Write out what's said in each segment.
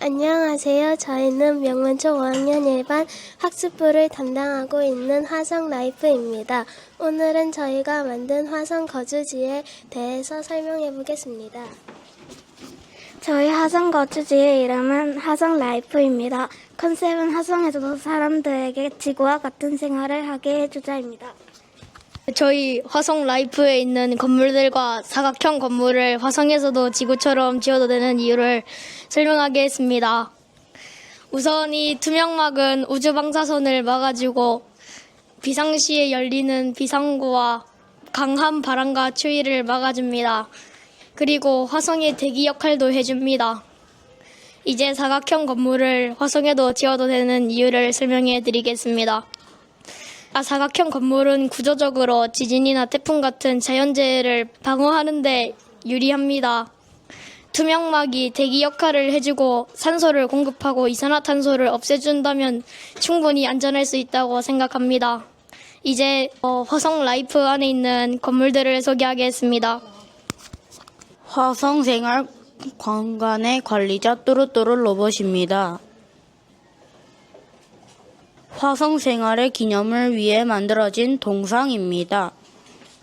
안녕하세요. 저희는 명문초 5학년 1반 학습부를 담당하고 있는 화성 라이프입니다. 오늘은 저희가 만든 화성 거주지에 대해서 설명해 보겠습니다. 저희 화성 거주지의 이름은 화성 라이프입니다. 컨셉은 화성에서도 사람들에게 지구와 같은 생활을 하게 해주자입니다. 저희 화성 라이프에 있는 건물들과 사각형 건물을 화성에서도 지구처럼 지어도 되는 이유를 설명하겠습니다. 우선 이 투명막은 우주 방사선을 막아주고 비상시에 열리는 비상구와 강한 바람과 추위를 막아줍니다. 그리고 화성의 대기 역할도 해줍니다. 이제 사각형 건물을 화성에도 지어도 되는 이유를 설명해 드리겠습니다. 아, 사각형 건물은 구조적으로 지진이나 태풍 같은 자연재해를 방어하는데 유리합니다. 투명막이 대기 역할을 해주고 산소를 공급하고 이산화탄소를 없애준다면 충분히 안전할 수 있다고 생각합니다. 이제 어, 화성 라이프 안에 있는 건물들을 소개하겠습니다. 화성 생활 관광의 관리자 뚜루뚜루 로봇입니다. 화성 생활의 기념을 위해 만들어진 동상입니다.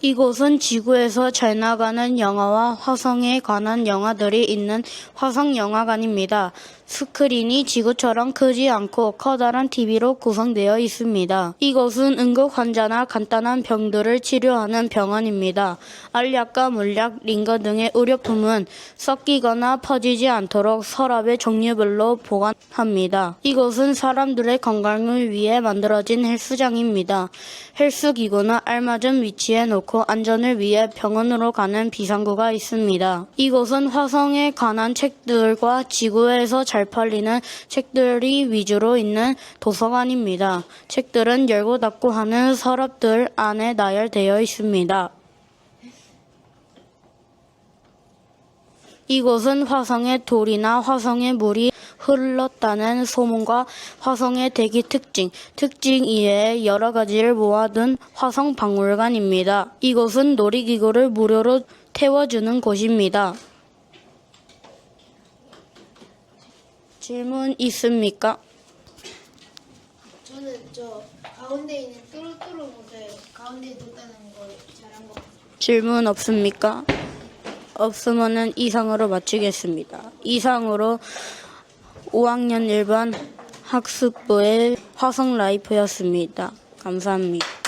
이곳은 지구에서 잘 나가는 영화와 화성에 관한 영화들이 있는 화성영화관입니다. 스크린이 지구처럼 크지 않고 커다란 TV로 구성되어 있습니다. 이곳은 응급 환자나 간단한 병들을 치료하는 병원입니다. 알약과 물약, 링거 등의 의료품은 섞이거나 퍼지지 않도록 서랍의 종류별로 보관합니다. 이곳은 사람들의 건강을 위해 만들어진 헬스장입니다. 헬스기구는 알맞은 위치에 놓고 안전을 위해 병원으로 가는 비상구가 있습니다. 이곳은 화성에 관한 책들과 지구에서 잘 팔리는 책들이 위주로 있는 도서관입니다. 책들은 열고 닫고 하는 서랍들 안에 나열되어 있습니다. 이곳은 화성의 돌이나 화성의 물이 흘렀다는 소문과 화성의 대기 특징, 특징 이외에 여러 가지를 모아둔 화성 박물관입니다. 이곳은 놀이기구를 무료로 태워주는 곳입니다. 질문 있습니까? 저는 저 가운데 있는 뚜루뚜루 못을 가운데에 뒀다는 걸 잘한 것 같아요. 질문 없습니까? 없으면은 이상으로 마치겠습니다. 이상으로 5학년 1반 학습부의 화성 라이프였습니다. 감사합니다.